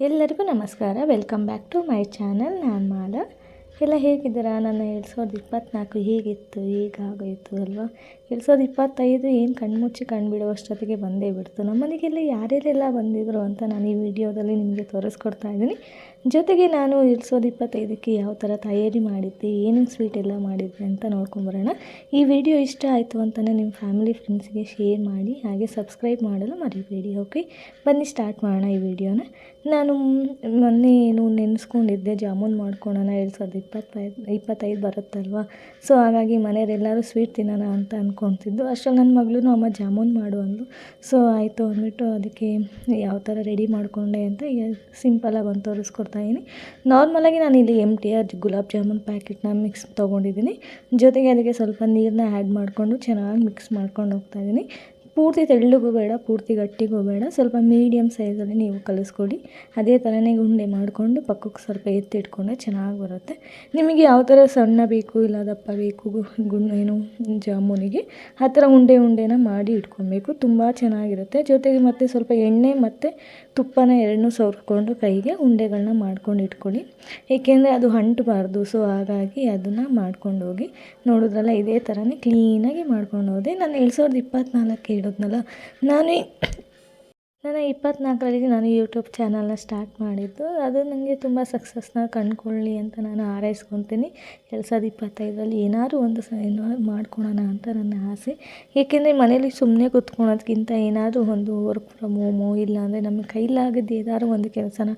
ಎಲ್ಲರಿಗೂ ನಮಸ್ಕಾರ. Welcome back to my channel ನಾನು ಮಾಲ. ಎಲ್ಲ ಹೇಗಿದ್ದೀರಾ? ನನ್ನ ಎರಡು ಸಾವಿರದ ಇಪ್ಪತ್ತ್ನಾಲ್ಕು ಹೇಗಿತ್ತು? ಹೇಗಾಗೋಯಿತು ಅಲ್ವಾ? ಎರಡು ಸಾವಿರದ ಇಪ್ಪತ್ತೈದು ಏನು ಕಣ್ಮುಚ್ಚಿ ಕಣ್ಬಿಡುವಷ್ಟೊತ್ತಿಗೆ ಬಂದೇ ಬಿಡ್ತು. ನಮ್ಮ ಮನೆಗೆಲ್ಲ ಯಾರ್ಯಾರೆಲ್ಲ ಬಂದಿದ್ರು ಅಂತ ನಾನು ಈ ವಿಡಿಯೋದಲ್ಲಿ ನಿಮಗೆ ತೋರಿಸ್ಕೊಡ್ತಾ ಇದ್ದೀನಿ. ಜೊತೆಗೆ ನಾನು ಎರಡು ಸಾವಿರದ ಇಪ್ಪತ್ತೈದಕ್ಕೆ ಯಾವ ಥರ ತಯಾರಿ ಮಾಡಿದ್ದೆ, ಏನೇನು ಸ್ವೀಟ್ ಎಲ್ಲ ಮಾಡಿದ್ದೆ ಅಂತ ನೋಡ್ಕೊಂಬರೋಣ ಈ ವಿಡಿಯೋ ಇಷ್ಟ ಆಯಿತು ಅಂತಲೇ ನಿಮ್ಮ ಫ್ಯಾಮಿಲಿ ಫ್ರೆಂಡ್ಸ್ಗೆ ಶೇರ್ ಮಾಡಿ, ಹಾಗೆ ಸಬ್ಸ್ಕ್ರೈಬ್ ಮಾಡಲು ಮರಿಬೇಡಿ ಓಕೆ ಬನ್ನಿ ಸ್ಟಾರ್ಟ್ ಮಾಡೋಣ ಈ ವಿಡಿಯೋನ ನಾನು ಮೊನ್ನೆ ಏನು ನೆನೆಸ್ಕೊಂಡಿದ್ದೆ, ಜಾಮೂನ್ ಮಾಡ್ಕೊಳೋಣ ಎರಡು ಸಾವಿರದ ಇಪ್ಪತ್ತೈದು ಇಪ್ಪತ್ತೈದು ಬರುತ್ತಲ್ವ? ಸೊ ಹಾಗಾಗಿ ಮನೆಯವರೆಲ್ಲರೂ ಸ್ವೀಟ್ ತಿನ್ನೋಣ ಅಂತ ಅಂದ್ಕೊತಿದ್ದು ಅಷ್ಟರಲ್ಲಿ ನನ್ನ ಮಗಳು ಅಮ್ಮ ಜಾಮೂನ್ ಮಾಡು ಅಂದು ಸೊ ಆಯಿತು ಅಂದ್ಬಿಟ್ಟು ಅದಕ್ಕೆ ಯಾವ ಥರ ರೆಡಿ ಮಾಡಿಕೊಂಡೆ ಅಂತ ಈಗ ಸಿಂಪಲಾಗಿ ಒಂದು ತೋರಿಸ್ಕೊಡ್ತಾಯಿದ್ದೀನಿ ನಾರ್ಮಲಾಗಿ ನಾನು ಇಲ್ಲಿ M T R gulab jamun ಪ್ಯಾಕೆಟ್ನ mix ತೊಗೊಂಡಿದ್ದೀನಿ ಜೊತೆಗೆ ಅದಕ್ಕೆ ಸ್ವಲ್ಪ ನೀರನ್ನ ಆ್ಯಡ್ ಮಾಡಿಕೊಂಡು ಚೆನ್ನಾಗಿ ಮಿಕ್ಸ್ ಮಾಡ್ಕೊಂಡು ಹೋಗ್ತಾಯಿದ್ದೀನಿ ಪೂರ್ತಿ ತೆಳ್ಳಗೂ ಬೇಡ, ಪೂರ್ತಿ ಗಟ್ಟಿಗೂ ಬೇಡ. ಸ್ವಲ್ಪ ಮೀಡಿಯಮ್ ಸೈಜಲ್ಲಿ ನೀವು ಕಲಿಸ್ಕೊಡಿ. ಅದೇ ಥರನೇ ಉಂಡೆ ಮಾಡಿಕೊಂಡು ಪಕ್ಕಕ್ಕೆ ಸ್ವಲ್ಪ ಎತ್ತಿಟ್ಕೊಂಡ್ರೆ ಚೆನ್ನಾಗಿ ಬರುತ್ತೆ. ನಿಮಗೆ ಯಾವ ಥರ ಸಣ್ಣ ಬೇಕು, ಇಲ್ಲ ದಪ್ಪ ಬೇಕು ಗುಣ ಏನು, ಜಾಮೂನಿಗೆ, ಆ ಥರ ಉಂಡೆ ಉಂಡೆನ ಮಾಡಿ ಇಟ್ಕೊಬೇಕು. ತುಂಬ ಚೆನ್ನಾಗಿರುತ್ತೆ. ಜೊತೆಗೆ ಮತ್ತು ಸ್ವಲ್ಪ ಎಣ್ಣೆ ಮತ್ತು ತುಪ್ಪನ ಎರಡನ್ನೂ ಸವರ್ಕೊಂಡು ಕೈಗೆ ಉಂಡೆಗಳನ್ನ ಮಾಡ್ಕೊಂಡು ಇಟ್ಕೊಳ್ಳಿ. ಏಕೆಂದರೆ ಅದು ಅಂಟಬಾರ್ದು, ಸೊ ಹಾಗಾಗಿ ಅದನ್ನು ಮಾಡ್ಕೊಂಡು ಹೋಗಿ ನೋಡಿದ್ರಲ್ಲ, ಇದೇ ಥರನೇ ಕ್ಲೀನಾಗಿ ಮಾಡ್ಕೊಂಡು ಹೋದೆ. ನಾನು ಎರಡು ಸಾವಿರದ ಇಪ್ಪತ್ತ್ನಾಲ್ಕು ಹೇಳಿದ್ನಲ್ಲ ನಾನು ನನ್ನ ಇಪ್ಪತ್ತ್ನಾಲ್ಕರಲ್ಲಿ ನಾನು ಯೂಟ್ಯೂಬ್ ಚಾನಲ್ನ ಸ್ಟಾರ್ಟ್ ಮಾಡಿದ್ದು. ಅದು ನನಗೆ ತುಂಬ ಸಕ್ಸಸ್ನ ಕಂಡುಕೊಳ್ಳಿ ಅಂತ ನಾನು ಹಾರೈಸ್ಕೊತೀನಿ. ಎರಡು ಸಾವಿರದ ಇಪ್ಪತ್ತೈದರಲ್ಲಿ ಏನಾದ್ರು ಒಂದು ಸ ಏನಾದ್ರು ಮಾಡ್ಕೊಳೋಣ ಅಂತ ನನ್ನ ಆಸೆ. ಏಕೆಂದರೆ ಮನೇಲಿ ಸುಮ್ಮನೆ ಕೂತ್ಕೊಳೋದ್ಕಿಂತ ಏನಾದರೂ ಒಂದು ವರ್ಕ್ ಫ್ರಮ್ ಹೋಮು ಇಲ್ಲಾಂದರೆ ನಮ್ಮ ಕೈಲಾಗದ್ದು ಏನಾದ್ರು ಒಂದು ಕೆಲಸನ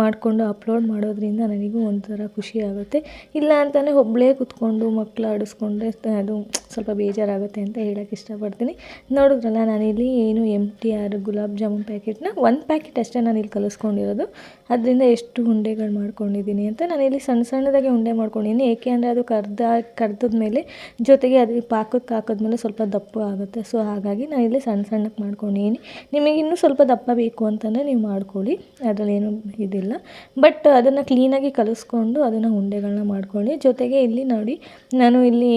ಮಾಡಿಕೊಂಡು ಅಪ್ಲೋಡ್ ಮಾಡೋದರಿಂದ ನನಗೂ ಒಂಥರ ಖುಷಿ ಆಗುತ್ತೆ. ಇಲ್ಲ ಅಂತಲೇ ಒಬ್ಬಳೇ ಕೂತ್ಕೊಂಡು ಮಕ್ಕಳು ಆಡಿಸ್ಕೊಂಡ್ರೆ ಅದು ಸ್ವಲ್ಪ ಬೇಜಾರಾಗುತ್ತೆ ಅಂತ ಹೇಳೋಕ್ಕೆ ಇಷ್ಟಪಡ್ತೀನಿ. ನೋಡಿದ್ರಲ್ಲ ನಾನಿಲ್ಲಿ ಏನು M T R gulab jamun ಪ್ಯಾಕೆಟ್ನ ಒಂದು ಪ್ಯಾಕೆಟ್ ಅಷ್ಟೇ ನಾನು ಇಲ್ಲಿ ಕಲಿಸ್ಕೊಂಡಿರೋದು. ಅದರಿಂದ ಎಷ್ಟು ಉಂಡೆಗಳು ಮಾಡ್ಕೊಂಡಿದ್ದೀನಿ ಅಂತ ನಾನು ಇಲ್ಲಿ ಸಣ್ಣ ಸಣ್ಣದಾಗಿ ಉಂಡೆ ಮಾಡ್ಕೊಂಡಿದ್ದೀನಿ. ಏಕೆ ಅಂದರೆ ಅದು ಕರ್ದ ಕರ್ದದ ಮೇಲೆ ಜೊತೆಗೆ ಅದಕ್ಕೆ ಪಾಕಕ್ಕೆ ಹಾಕಿದ್ಮೇಲೆ ಸ್ವಲ್ಪ ದಪ್ಪ ಆಗುತ್ತೆ. ಸೊ ಹಾಗಾಗಿ ನಾನು ಇಲ್ಲಿ ಸಣ್ಣ ಸಣ್ಣಕ್ಕೆ ಮಾಡ್ಕೊಂಡಿದ್ದೀನಿ. ನಿಮಗೆ ಇನ್ನೂ ಸ್ವಲ್ಪ ದಪ್ಪ ಬೇಕು ಅಂತಂದರೆ ನೀವು ಮಾಡ್ಕೊಳ್ಳಿ. ಅದರಲ್ಲೇನು ಇದಿಲ್ಲ. ಬಟ್ ಅದನ್ನು ಕ್ಲೀನಾಗಿ ಕಲಿಸ್ಕೊಂಡು ಅದನ್ನು ಉಂಡೆಗಳನ್ನ ಮಾಡ್ಕೊಳ್ಳಿ. ಜೊತೆಗೆ ಇಲ್ಲಿ ನೋಡಿ, ನಾನು ಇಲ್ಲಿ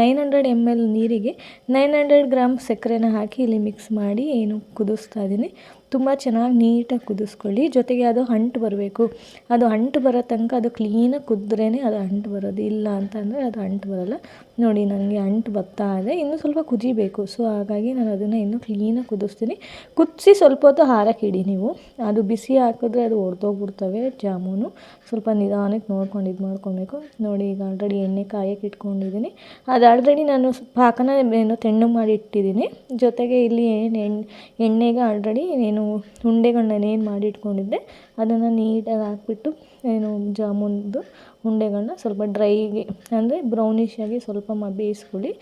ನೈನ್ ಹಂಡ್ರೆಡ್ ಎಂ ಎಲ್ ನೀರಿಗೆ ನೈನ್ ಹಂಡ್ರೆಡ್ ಗ್ರಾಮ್ ಸಕ್ಕರೆನ ಹಾಕಿ ಇಲ್ಲಿ ಮಿಕ್ಸ್ ಮಾಡಿ, ಏನು ಕುದಿಸ್ತಾ ಇದ್ದೀನಿ. ತುಂಬ ಚೆನ್ನಾಗಿ ನೀಟಾಗಿ ಕುದಿಸ್ಕೊಳ್ಳಿ. ಜೊತೆಗೆ ಅದು ಅಂಟು ಬರಬೇಕು. ಅದು ಅಂಟು ಬರೋ ತನಕ ಅದು ಕ್ಲೀನಾಗಿ ಕುದ್ರೇ ಅದು ಅಂಟು ಬರೋದು. ಇಲ್ಲ ಅಂತಂದರೆ ಅದು ಅಂಟು ಬರೋಲ್ಲ. ನೋಡಿ ನನಗೆ ಅಂಟು ಬರ್ತಾ ಇದೆ. ಇನ್ನೂ ಸ್ವಲ್ಪ ಕುದಿಬೇಕು. ಸೊ, ಹಾಗಾಗಿ ನಾನು ಅದನ್ನು ಇನ್ನೂ ಕ್ಲೀನಾಗಿ ಕುದಿಸ್ತೀನಿ. ಕುದಿಸಿ ಸ್ವಲ್ಪ ಹೊತ್ತು ಹಾರಕ್ಕೆ ಇಡಿ ನೀವು. ಅದು ಬಿಸಿ ಹಾಕಿದ್ರೆ ಅದು ಒಡೆದೋಗ್ಬಿಡ್ತವೆ ಜಾಮೂನು. ಸ್ವಲ್ಪ ನಿಧಾನಕ್ಕೆ ನೋಡ್ಕೊಂಡು ಇದು ಮಾಡ್ಕೊಬೇಕು. ನೋಡಿ, ಈಗ ಆಲ್ರೆಡಿ ಎಣ್ಣೆ ಕಾಯಕ್ಕೆ ಇಟ್ಕೊಂಡಿದ್ದೀನಿ. ಅದು ಆಲ್ರೆಡಿ ನಾನು ಪಾಕನ ಏನು ತೆಣ್ಣು ಮಾಡಿ ಇಟ್ಟಿದ್ದೀನಿ. ಜೊತೆಗೆ ಇಲ್ಲಿ ಏನು ಎಣ್ಣೆ, ಎಣ್ಣೆಗೆ ಆಲ್ರೆಡಿ ಏನು ಉಂಡೆಗಳನ್ನ ಏನು ಮಾಡಿಟ್ಕೊಂಡಿದ್ದೆ ಅದನ್ನು ನೀಟಾಗಿ ಹಾಕ್ಬಿಟ್ಟು ಏನು ಜಾಮೂನ್ದು ಉಂಡೆಗಳನ್ನ ಸ್ವಲ್ಪ ಡ್ರೈಗೆ, ಅಂದರೆ ಬ್ರೌನಿಷಾಗಿ ಸ್ವಲ್ಪ ಮ ಬೇಯಿಸ್ಕೊಳ್ಳಿ.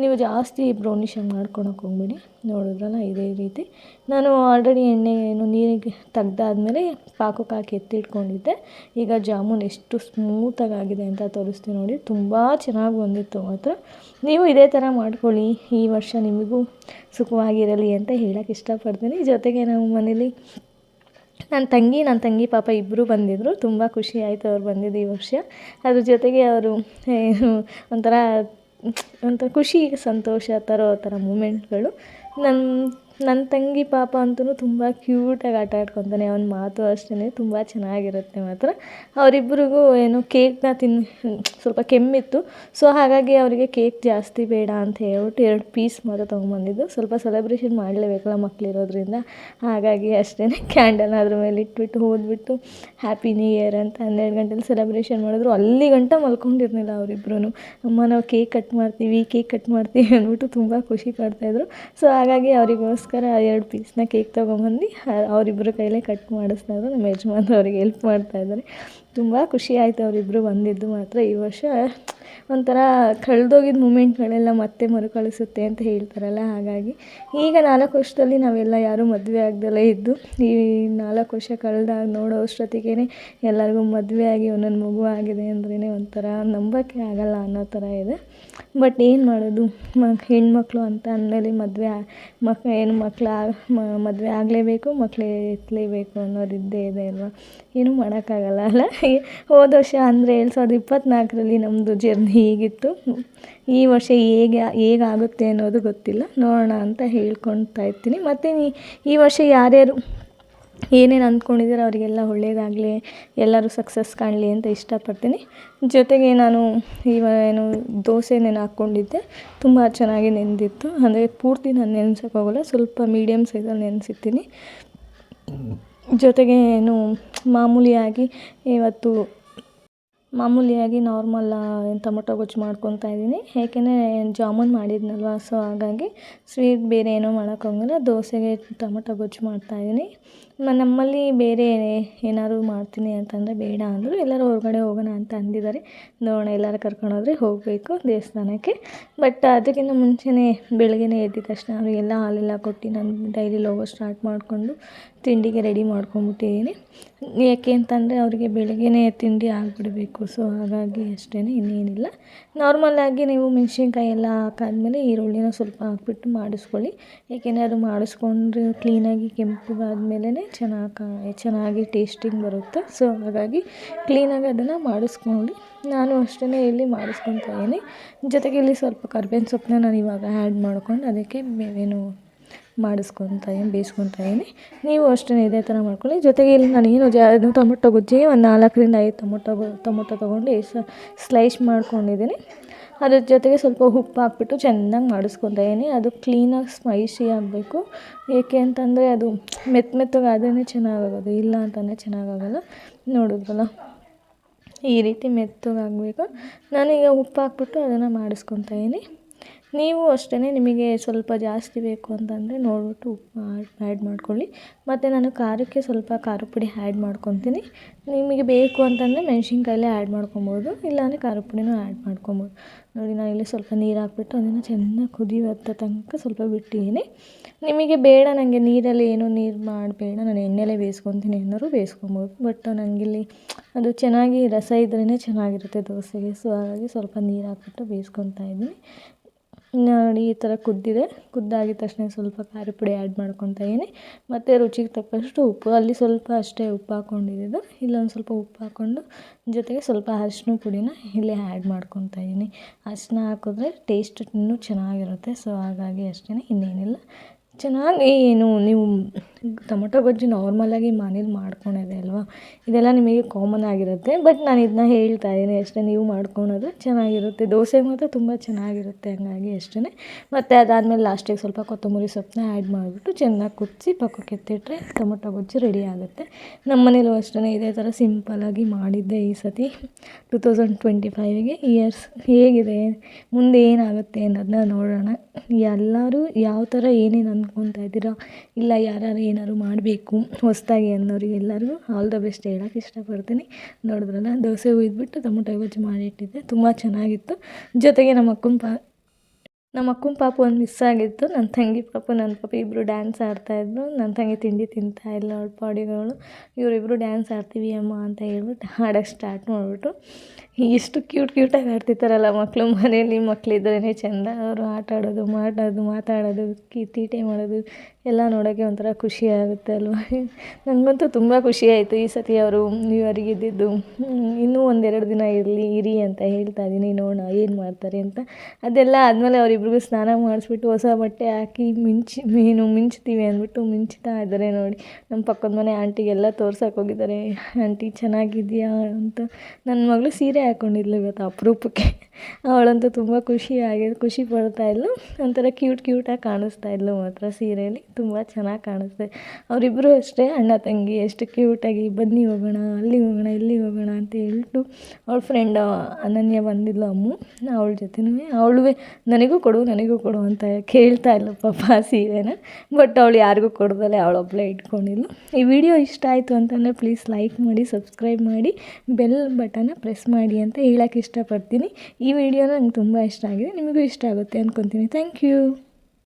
ನೀವು ಜಾಸ್ತಿ ಬ್ರೌನಿಷಾಗಿ ಮಾಡ್ಕೊಳಕ್ಕೆ ಹೋಗ್ಬೇಡಿ. ನೋಡಿದ್ರಲ್ಲ, ಇದೇ ರೀತಿ. ನಾನು ಆಲ್ರೆಡಿ ಎಣ್ಣೆ ಏನು ನೀರಿಗೆ ತೆಗ್ದಾದ್ಮೇಲೆ ಪಾಕಕ್ಕೆ ಹಾಕಿ ಎತ್ತಿಟ್ಕೊಂಡಿದ್ದೆ. ಈಗ ಜಾಮೂನ್ ಎಷ್ಟು ಸ್ಮೂತಾಗಿ ಆಗಿದೆ ಅಂತ ತೋರಿಸ್ತೀನಿ ನೋಡಿ. ತುಂಬ ಚೆನ್ನಾಗಿ ಬಂದಿತ್ತು ಮಾತ್ರ. ನೀವು ಇದೇ ಥರ ಮಾಡ್ಕೊಳ್ಳಿ. ಈ ವರ್ಷ ನಿಮಗೂ ಸುಖವಾಗಿರಲಿ ಅಂತ ಹೇಳಕ್ಕೆ ಇಷ್ಟಪಡ್ತೀನಿ. ಜೊತೆಗೆ ನಾವು ಮನೇಲಿ ನನ್ನ ತಂಗಿ ನನ್ನ ತಂಗಿ ಪಾಪ ಇಬ್ಬರು ಬಂದಿದ್ದರು ತುಂಬ ಖುಷಿ ಆಯಿತು ಅವ್ರು ಬಂದಿದ್ದು ಈ ವರ್ಷ. ಅದ್ರ ಜೊತೆಗೆ ಅವರು ಒಂಥರ ಒಂಥರ ಖುಷಿ, ಸಂತೋಷ ತರೋ ಥರ ಮೂಮೆಂಟ್ಗಳು ನನ್ನ ನನ್ನ ತಂಗಿ ಪಾಪ ಅಂತೂ ತುಂಬ ಕ್ಯೂಟಾಗಿ ಆಟ ಆಡ್ಕೊತಾನೆ. ಅವನ ಮಾತು ಅಷ್ಟೇ ತುಂಬ ಚೆನ್ನಾಗಿರುತ್ತೆ ಮಾತ್ರ. ಅವರಿಬ್ರಿಗೂ ಏನು ಕೇಕ್ನ ತಿನ್, ಸ್ವಲ್ಪ ಕೆಮ್ಮಿತ್ತು. ಸೊ ಹಾಗಾಗಿ ಅವರಿಗೆ ಕೇಕ್ ಜಾಸ್ತಿ ಬೇಡ ಅಂತ ಹೇಳ್ಬಿಟ್ಟು ಎರಡು ಪೀಸ್ ಮಾತ್ರ ತೊಗೊಂಬಂದಿದ್ದು. ಸ್ವಲ್ಪ ಸೆಲೆಬ್ರೇಷನ್ ಮಾಡಲೇಬೇಕಲ್ಲ ಮಕ್ಕಳಿರೋದ್ರಿಂದ ಹಾಗಾಗಿ ಅಷ್ಟೇ ಕ್ಯಾಂಡಲ್ ಅದ್ರ ಮೇಲೆ ಇಟ್ಬಿಟ್ಟು ಹೋದ್ಬಿಟ್ಟು ಹ್ಯಾಪಿ ನ್ಯೂ ಇಯರ್ ಅಂತ ಹನ್ನೆರಡು ಗಂಟೆಲಿ ಸೆಲೆಬ್ರೇಷನ್ ಮಾಡಿದ್ರು. ಅಲ್ಲಿ ಗಂಟ ಮಲ್ಕೊಂಡಿರ್ಲಿಲ್ಲ ಅವರಿಬ್ರು ಅಮ್ಮ, ನಾವು ಕೇಕ್ ಕಟ್ ಮಾಡ್ತೀವಿ ಕೇಕ್ ಕಟ್ ಮಾಡ್ತೀವಿ ಅಂದ್ಬಿಟ್ಟು ತುಂಬ ಖುಷಿ ಪಡ್ತಾಯಿದ್ರು ಸೊ ಹಾಗಾಗಿ ಅವರಿಗೋಸ್ಕರ ಎರಡು ಪೀಸ್ನ ಕೇಕ್ ತೊಗೊಂಬಂದು ಅವರಿಬ್ಬರ ಕೈಲೇ ಕಟ್ ಮಾಡಿಸ್ತಾ ಮಾಡಿಸ್ತಾಯಿದ್ರು ನಮ್ಮ ಯಜಮಾನ್ರು ಅವ್ರಿಗೆ ಮಾಡ್ತಾ ಮಾಡ್ತಾಯಿದ್ದಾರೆ ತುಂಬ ಖುಷಿ ಆಯಿತು ಅವರಿಬ್ಬರು ಬಂದಿದ್ದು ಮಾತ್ರ. ಈ ವರ್ಷ ಒಂಥರ ಕಳೆದೋಗಿದ್ದ ಮೂಮೆಂಟ್ಗಳೆಲ್ಲ ಮತ್ತೆ ಮರುಕಳಿಸುತ್ತೆ ಅಂತ ಹೇಳ್ತಾರಲ್ಲ, ಹಾಗಾಗಿ ಈಗ ನಾಲ್ಕು ವರ್ಷದಲ್ಲಿ ನಾವೆಲ್ಲ ಯಾರೂ ಮದುವೆ ಆಗ್ದಲೇ ಇದ್ದು, ಈ ನಾಲ್ಕು ವರ್ಷ ಕಳೆದಾಗ ನೋಡೋ ಅಷ್ಟೊತ್ತಿಗೆ ಎಲ್ಲರಿಗೂ ಮದುವೆ ಆಗಿ ಒಂದೊಂದು ಮಗು ಆಗಿದೆ ಅಂದ್ರೇ ಒಂಥರ ನಂಬೋಕ್ಕೆ ಆಗಲ್ಲ ಅನ್ನೋ ಥರ ಇದೆ. ಬಟ್ ಏನು ಮಾಡೋದು, ಮ, ಹೆಣ್ಮಕ್ಳು ಅಂತ ಅಂದಮೇಲೆ ಮದುವೆ ಮಕ್, ಏನು ಮಕ್ಕಳು ಮದುವೆ ಆಗಲೇಬೇಕು, ಮಕ್ಳು ಎತ್ತಲೇಬೇಕು ಅನ್ನೋದು ಇದ್ದೇ ಇದೆ ಅಲ್ವಾ? ಏನೂ ಮಾಡೋಕ್ಕಾಗಲ್ಲ ಅಲ್ಲ? ಹೋದ ವರ್ಷ ಅಂದರೆ ಎರಡು ಸಾವಿರದ ಇಪ್ಪತ್ತ್ನಾಲ್ಕರಲ್ಲಿ ನಮ್ಮದು ಜರ್ನಿ ಹೀಗಿತ್ತು. ಈ ವರ್ಷ ಹೇಗೆ, ಹೇಗಾಗುತ್ತೆ ಅನ್ನೋದು ಗೊತ್ತಿಲ್ಲ. ನೋಡೋಣ ಅಂತ ಹೇಳ್ಕೊಳ್ತಾ ಇರ್ತೀನಿ. ಮತ್ತು ಈ ವರ್ಷ ಯಾರ್ಯಾರು ಏನೇನು ಅಂದ್ಕೊಂಡಿದ್ದೀರೋ ಅವರಿಗೆಲ್ಲ ಒಳ್ಳೆಯದಾಗಲಿ ಎಲ್ಲರೂ ಸಕ್ಸಸ್ ಕಾಣಲಿ ಅಂತ ಇಷ್ಟಪಡ್ತೀನಿ. ಜೊತೆಗೆ ನಾನು ಈ ಏನು ದೋಸೆ ನೆನೆ ಹಾಕ್ಕೊಂಡಿದ್ದೆ ತುಂಬ ಚೆನ್ನಾಗಿ ನೆನೆದಿತ್ತು ಅಂದರೆ ಪೂರ್ತಿ ನಾನು ನೆನೆಸೋಕ್ಕೋಗಲ್ಲ. ಸ್ವಲ್ಪ ಮೀಡಿಯಮ್ ಸೈಜಲ್ಲಿ ನೆನೆಸಿರ್ತೀನಿ. ಜೊತೆಗೆ ಏನು ಮಾಮೂಲಿಯಾಗಿ ಇವತ್ತು ಮಾಮೂಲಿಯಾಗಿ ನಾರ್ಮಲ್ ಟೊಮೊಟೊ ಗೊಜ್ಜು ಮಾಡ್ಕೊತಾ ಇದ್ದೀನಿ. ಏಕೆಂದರೆ ಜಾಮೂನ್ ಮಾಡಿದ್ನಲ್ವ, ಸೊ ಹಾಗಾಗಿ ಸ್ವೀಟ್ ಬೇರೆ ಏನೂ ಮಾಡೋಕ್ಕಾಗಲ್ಲ ದೋಸೆಗೆ ಟೊಮೊಟೊ ಗೊಜ್ಜು ಮಾಡ್ತಾಯಿದ್ದೀನಿ ನಮ್ಮಲ್ಲಿ ಬೇರೆ ಏನಾದ್ರು ಮಾಡ್ತೀನಿ ಅಂತಂದರೆ ಬೇಡ ಅಂದರು, ಎಲ್ಲರೂ ಹೊರಗಡೆ ಹೋಗೋಣ ಅಂತ ಅಂದಿದ್ದಾರೆ. ನೋಡೋಣ, ಎಲ್ಲರೂ ಕರ್ಕೊಂಡೋದ್ರೆ ಹೋಗಬೇಕು ದೇವಸ್ಥಾನಕ್ಕೆ. ಬಟ್ ಅದಕ್ಕಿಂತ ಮುಂಚೆಯೇ ಬೆಳಗ್ಗೆನೇ ಎದ್ದಿದ ತಕ್ಷಣ ಅವರಿಗೆಲ್ಲ ಹಾಲೆಲ್ಲ ಕೊಟ್ಟು ನಾನು ಡೈಲಿ ಹೋಗೋ ಸ್ಟಾರ್ಟ್ ಮಾಡಿಕೊಂಡು ತಿಂಡಿಗೆ ರೆಡಿ ಮಾಡ್ಕೊಂಬಿಟ್ಟಿದ್ದೀನಿ ಯಾಕೆ ಅಂತಂದರೆ ಅವರಿಗೆ ಬೆಳಗ್ಗೆನೇ ತಿಂಡಿ ಆಗಿಬಿಡಬೇಕು ಸೊ ಹಾಗಾಗಿ ಅಷ್ಟೇ ಇನ್ನೇನಿಲ್ಲ. ನಾರ್ಮಲ್ಲಾಗಿ ನೀವು ಮೆಣಸಿನ್ಕಾಯಿ ಎಲ್ಲ ಹಾಕಾದ್ಮೇಲೆ ಈರುಳ್ಳಿನ ಸ್ವಲ್ಪ ಹಾಕ್ಬಿಟ್ಟು ಮಾಡಿಸ್ಕೊಳ್ಳಿ. ಯಾಕೆಂದರೆ ಅದು ಮಾಡಿಸ್ಕೊಂಡ್ರೆ ಕ್ಲೀನಾಗಿ ಕೆಂಪಗಾದ್ಮೇಲೆ ಚೆನ್ನಾಗಿ ಚೆನ್ನಾಗಿ ಟೇಸ್ಟಿಂಗ್ ಬರುತ್ತೆ. ಸೊ ಹಾಗಾಗಿ ಕ್ಲೀನಾಗಿ ಅದನ್ನು ಮಾಡಿಸ್ಕೊಂಡು ನಾನು ಅಷ್ಟೇ ಇಲ್ಲಿ ಮಾಡಿಸ್ಕೊತಾ ಇದ್ದೀನಿ. ಜೊತೆಗೆ ಇಲ್ಲಿ ಸ್ವಲ್ಪ ಕರ್ಬೇವಿನ ಸೊಪ್ಪನ್ನ ನಾನು ಇವಾಗ ಆ್ಯಡ್ ಮಾಡ್ಕೊಂಡು ಅದಕ್ಕೆ ಏನು ಮಾಡಿಸ್ಕೊತಾ ಇದ್ದೀನಿ, ಬೇಯಿಸ್ಕೊತಾ ಇದೀನಿ ನೀವು ಅಷ್ಟೇ ಇದೇ ಥರ ಮಾಡ್ಕೊಳ್ಳಿ. ಜೊತೆಗೆ ಇಲ್ಲಿ ನಾನು ಏನು ಜಾ ಟೊಮೊಟೊ ಗೊಜ್ಜಿ ಒಂದು ನಾಲ್ಕರಿಂದ ಐದು ಟೊಮೊಟೊ ಟೊಮೊಟೊ ತೊಗೊಂಡು ಸ್ಲೈಸ್ ಮಾಡ್ಕೊಂಡಿದ್ದೀನಿ. ಅದ್ರ ಜೊತೆಗೆ ಸ್ವಲ್ಪ ಉಪ್ಪು ಹಾಕ್ಬಿಟ್ಟು ಚೆನ್ನಾಗಿ ಮಾಡಿಸ್ಕೊತಾ ಇದೀನಿ ಅದು ಕ್ಲೀನಾಗಿ ಸ್ಪೈಸಿ ಆಗಬೇಕು. ಏಕೆ ಅಂತಂದರೆ ಅದು ಮೆತ್ತ ಮೆತ್ತಗಾದ್ರೇ ಚೆನ್ನಾಗಾಗೋದು, ಇಲ್ಲ ಅಂತಂದರೆ ಚೆನ್ನಾಗಾಗಲ್ಲ. ನೋಡಿದ್ರಲ್ಲ? ಈ ರೀತಿ ಮೆತ್ತಗಾಗಬೇಕು. ನಾನೀಗ ಉಪ್ಪು ಹಾಕ್ಬಿಟ್ಟು ಅದನ್ನು ಮಾಡಿಸ್ಕೊತಾ ನೀವು ಅಷ್ಟೇ ನಿಮಗೆ ಸ್ವಲ್ಪ ಜಾಸ್ತಿ ಬೇಕು ಅಂತಂದರೆ ನೋಡಿಬಿಟ್ಟು ಉಪ್ಪು ಆ್ಯಡ್ ಮಾಡ್ಕೊಳ್ಳಿ. ಮತ್ತು ನಾನು ಖಾರಕ್ಕೆ ಸ್ವಲ್ಪ ಖಾರ ಪುಡಿ ಆ್ಯಡ್ ಮಾಡ್ಕೊತೀನಿ. ನಿಮಗೆ ಬೇಕು ಅಂತಂದರೆ ಮೆಣ್ಸಿನ್ಕಾಯಲ್ಲೇ ಆ್ಯಡ್ ಮಾಡ್ಕೊಬೋದು, ಇಲ್ಲಾಂದರೆ ಖಾರ ಪುಡಿನೂ ಆ್ಯಡ್ ಮಾಡ್ಕೊಬೋದು. ನೋಡಿ ನಾನು ಇಲ್ಲಿ ಸ್ವಲ್ಪ ನೀರು ಹಾಕ್ಬಿಟ್ಟು ಅದನ್ನು ಚೆನ್ನಾಗಿ ಕುದಿಯುವಂಥ ತನಕ ಸ್ವಲ್ಪ ಬಿಟ್ಟಿದ್ದೀನಿ. ನಿಮಗೆ ಬೇಡ ನನಗೆ ನೀರಲ್ಲಿ ಏನೂ ನೀರು ಮಾಡಬೇಡ, ನಾನು ಎಣ್ಣೆಲೇ ಬೇಯಿಸ್ಕೊತೀನಿ ಅನ್ನೋರು ಬೇಯಿಸ್ಕೊಬೋದು. ಬಟ್ ನನಗಿಲ್ಲಿ ಅದು ಚೆನ್ನಾಗಿ ರಸ ಇದ್ರೇ ಚೆನ್ನಾಗಿರುತ್ತೆ ದೋಸೆಗೆ. ಸೊ ಹಾಗಾಗಿ ಸ್ವಲ್ಪ ನೀರು ಹಾಕ್ಬಿಟ್ಟು ಬೇಯಿಸ್ಕೊತಾ ಇದ್ದೀನಿ. ನೋಡಿ ಈ ಥರ ಕುದ್ದಿದೆ. ಕುದ್ದಾಗಿದ ತಕ್ಷಣ ಸ್ವಲ್ಪ ಖಾರದ ಪುಡಿ ಆ್ಯಡ್ ಮಾಡ್ಕೊತಾ ಇದೀನಿ. ಮತ್ತು ರುಚಿಗೆ ತಕ್ಕಷ್ಟು ಉಪ್ಪು. ಅಲ್ಲಿ ಸ್ವಲ್ಪ ಅಷ್ಟೇ ಉಪ್ಪು ಹಾಕ್ಕೊಂಡಿದ್ದು ಇಲ್ಲೊಂದು ಸ್ವಲ್ಪ ಉಪ್ಪು ಹಾಕ್ಕೊಂಡು ಜೊತೆಗೆ ಸ್ವಲ್ಪ ಅರಶಿನ ಪುಡಿನ ಇಲ್ಲೇ ಆ್ಯಡ್ ಮಾಡ್ಕೊತಾ ಇದೀನಿ. ಅರಿಶಿನ ಹಾಕಿದ್ರೆ ಟೇಸ್ಟ್ ಇನ್ನೂ ಚೆನ್ನಾಗಿರುತ್ತೆ. ಸೊ ಹಾಗಾಗಿ ಅಷ್ಟೇ ಇನ್ನೇನಿಲ್ಲ. ಚೆನ್ನಾಗಿ ಏನು ನೀವು ಟೊಮೊಟೊ ಗೊಜ್ಜು ನಾರ್ಮಲಾಗಿ ಮನೇಲಿ ಮಾಡ್ಕೊಂಡಿದೆ ಅಲ್ವಾ? ಇದೆಲ್ಲ ನಿಮಗೆ ಕಾಮನ್ ಆಗಿರುತ್ತೆ. ಬಟ್ ನಾನು ಇದನ್ನ ಹೇಳ್ತಾ ಇದ್ದೀನಿ ಅಷ್ಟೇ, ನೀವು ಮಾಡ್ಕೊಳೋದು ಚೆನ್ನಾಗಿರುತ್ತೆ. ದೋಸೆ ಮಾತ್ರ ತುಂಬ ಚೆನ್ನಾಗಿರುತ್ತೆ ಹಂಗಾಗಿ ಅಷ್ಟೇ ಮತ್ತು ಅದಾದಮೇಲೆ ಲಾಸ್ಟಿಗೆ ಸ್ವಲ್ಪ ಕೊತ್ತಂಬರಿ ಸೊಪ್ಪನ್ನ ಆ್ಯಡ್ ಮಾಡಿಬಿಟ್ಟು ಚೆನ್ನಾಗಿ ಕುದಿಸಿ ಪಕ್ಕಕ್ಕೆ ಎತ್ತಿಟ್ರೆ ಟೊಮೊಟೊ ಗೊಜ್ಜು ರೆಡಿ ಆಗುತ್ತೆ. ನಮ್ಮ ಮನೇಲೂ ಅಷ್ಟೇ ಇದೇ ಥರ ಸಿಂಪಲ್ಲಾಗಿ ಮಾಡಿದ್ದೆ ಈ ಸತಿ. ಟು ತೌಸಂಡ್ ಟ್ವೆಂಟಿ ಫೈವಿಗೆ ಇಯರ್ಸ್ ಹೇಗಿದೆ, ಮುಂದೆ ಏನಾಗುತ್ತೆ ಅನ್ನೋದನ್ನ ನೋಡೋಣ. ಎಲ್ಲರೂ ಯಾವ ಥರ ಏನೇನು ಅಂದ್ಕೊತಾ ಇದ್ದೀರಾ? ಇಲ್ಲ ಯಾರು ಏನಾದ್ರು ಮಾಡಬೇಕು ಹೊಸದಾಗಿ ಅನ್ನೋರಿಗೆಲ್ಲರಿಗೂ ಆಲ್ ದ ಬೆಸ್ಟ್ ಹೇಳೋಕೆ ಇಷ್ಟಪಡ್ತೀನಿ. ನೋಡಿದ್ರಲ್ಲ, ದೋಸೆ ಹುಯ್ದುಬಿಟ್ಟು ಟೊಮೊಟೊ ಗೊಜ್ಜು ಮಾಡಿಟ್ಟಿದ್ದೆ. ತುಂಬ ಚೆನ್ನಾಗಿತ್ತು. ಜೊತೆಗೆ ನಮ್ಮ ಅಕ್ಕನ ಪಾ, ನಮ್ಮ ಅಕ್ಕನ ಪಾಪ ಒಂದು ಮಿಸ್ ಆಗಿತ್ತು. ನನ್ನ ತಂಗಿ ಪಾಪ ನನ್ನ ಪಾಪ ಇಬ್ಬರು ಡ್ಯಾನ್ಸ್ ಆಡ್ತಾಯಿದ್ರು ನನ್ನ ತಂಗಿ ತಿಂಡಿ ತಿಂತಾ ಇಲ್ಲ, ಅವಳ ಪಾಡಿಗಳು ಇವರಿಬ್ಬರು ಡ್ಯಾನ್ಸ್ ಆಡ್ತೀವಿ ಅಮ್ಮ ಅಂತ ಹೇಳ್ಬಿಟ್ಟು ಹಾಡೋಕ್ಕೆ ಸ್ಟಾರ್ಟ್ ಮಾಡಿಬಿಟ್ಟು ಎಷ್ಟು ಕ್ಯೂಟ್ ಕ್ಯೂಟಾಗಿ ಆಡ್ತಿರ್ತಾರಲ್ಲ ಮಕ್ಕಳು ಮನೆಯಲ್ಲಿ ಮಕ್ಕಳಿದ್ರೇ ಚೆಂದ. ಅವರು ಆಟ ಆಡೋದು ಮಾಡೋದು ಮಾತಾಡೋದು ಕಿ ತೀಟೆ ಮಾಡೋದು, ಎಲ್ಲ ನೋಡೋಕ್ಕೆ ಒಂಥರ ಖುಷಿ ಆಗುತ್ತೆ ಅಲ್ವಾ? ನನಗಂತೂ ತುಂಬ ಖುಷಿ ಆಯಿತು ಈ ಸತಿ ಅವರು ನ್ಯೂ ಅರಿಗಿದ್ದಿದ್ದು ಇದ್ದಿದ್ದು. ಇನ್ನೂ ಒಂದೆರಡು ದಿನ ಇರಲಿ, ಇರಿ ಅಂತ ಹೇಳ್ತಾ ಇದ್ದೀನಿ. ನೋಡೋಣ ಏನು ಮಾಡ್ತಾರೆ ಅಂತ. ಅದೆಲ್ಲ ಆದಮೇಲೆ ಅವರಿಬ್ರಿಗೂ ಸ್ನಾನ ಮಾಡಿಸ್ಬಿಟ್ಟು ಹೊಸ ಬಟ್ಟೆ ಹಾಕಿ ಮಿಂಚಿ ಮೀನು ಮಿಂಚ್ತೀವಿ ಅಂದ್ಬಿಟ್ಟು ಮಿಂಚ್ತಾ ಇದ್ದಾರೆ ನೋಡಿ. ನಮ್ಮ ಪಕ್ಕದ ಮನೆ ಆಂಟಿಗೆಲ್ಲ ತೋರ್ಸೋಕೆ ಹೋಗಿದ್ದಾರೆ. ಆಂಟಿ ಚೆನ್ನಾಗಿದೆಯಾ ಅಂತ. ನನ್ನ ಮಗಳು ಸೀರೆ ಹಾಕ್ಕೊಂಡಿದ್ಲು ಇವತ್ತು ಅಪರೂಪಕ್ಕೆ. ಅವಳಂತೂ ತುಂಬ ಖುಷಿಯಾಗಿ ಖುಷಿ ಪಡ್ತಾಯಿದ್ಲು ಒಂಥರ ಕ್ಯೂಟ್ ಕ್ಯೂಟಾಗಿ ಕಾಣಿಸ್ತಾ ಇದ್ಲು ಮಾತ್ರ ಸೀರೆಯಲ್ಲಿ. ತುಂಬ ಚೆನ್ನಾಗಿ ಕಾಣಿಸ್ತಾ. ಅವರಿಬ್ಬರು ಅಷ್ಟೇ, ಅಣ್ಣ, ತಂಗಿ, ಎಷ್ಟು ಕ್ಯೂಟಾಗಿ ಬನ್ನಿ ಹೋಗೋಣ, ಅಲ್ಲಿ ಹೋಗೋಣ, ಇಲ್ಲಿ ಹೋಗೋಣ ಅಂತ ಹೇಳ್ಬಿಟ್ಟು ಅವಳ ಫ್ರೆಂಡ್ ಅನನ್ಯ ಬಂದಿದ್ಲು ಅಮ್ಮು. ಅವಳ ಜೊತೆನೂ ಅವಳು ನನಗೂ ಕೊಡು ನನಗೂ ಕೊಡು ಅಂತ ಕೇಳ್ತಾ ಇಲ್ಲ ಪಾಪ ಆ ಸೀರೆನ. ಬಟ್ ಅವಳು ಯಾರಿಗೂ ಕೊಡ್ದಲೆ ಅವಳೊಬ್ಬಳೇ ಇಟ್ಕೊಂಡಿದ್ಲು. ಈ ವಿಡಿಯೋ ಇಷ್ಟ ಆಯಿತು ಅಂತಂದರೆ ಪ್ಲೀಸ್ ಲೈಕ್ ಮಾಡಿ ಸಬ್ಸ್ಕ್ರೈಬ್ ಮಾಡಿ ಬೆಲ್ ಬಟನ್ನ ಪ್ರೆಸ್ ಅಂತ ಹೇಳಕ್ಕೆ ಇಷ್ಟಪಡ್ತೀನಿ. ಈ ವಿಡಿಯೋ ನಂಗೆ ತುಂಬ ಇಷ್ಟ ಆಗಿದೆ. ನಿಮಗೂ ಇಷ್ಟ ಆಗುತ್ತೆ ಅಂದ್ಕೊತೀನಿ. Thank you